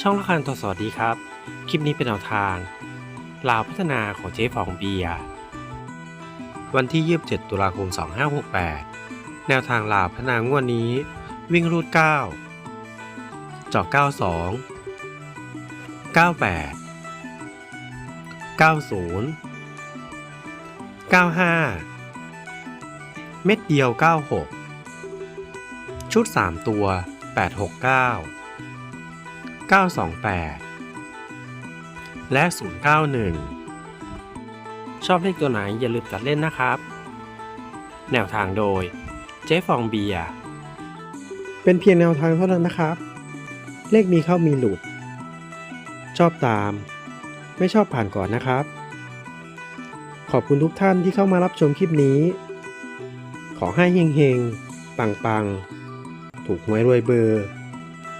ช่องละคันตัวสวัสดีครับ คลิปนี้เป็นแนวทางลาวพัฒนาของเจ๊ฟองเบียวันที่ 27 ตุลาคม 2568 แนวทางลาวพัฒนางวดนี้ วิ่งรูด9เจาะ92 98 90 95 เม็ดเดียว 96 ชุด 3 ตัว 869 928 และ 091 ชอบเลขตัวไหนอย่าลืมตัดเล่นนะครับ แนวทางโดย เจ๊ฟองเบียเป็นเพียงแนวทางเท่านั้นนะครับ เลขมีเข้ามีหลุด ชอบตาม ไม่ชอบผ่านก่อนนะครับ ขอบคุณทุกท่านที่เข้ามารับชมคลิปนี้ ขอให้เฮงๆ ปังๆ ถูกหวยรวยเบอร์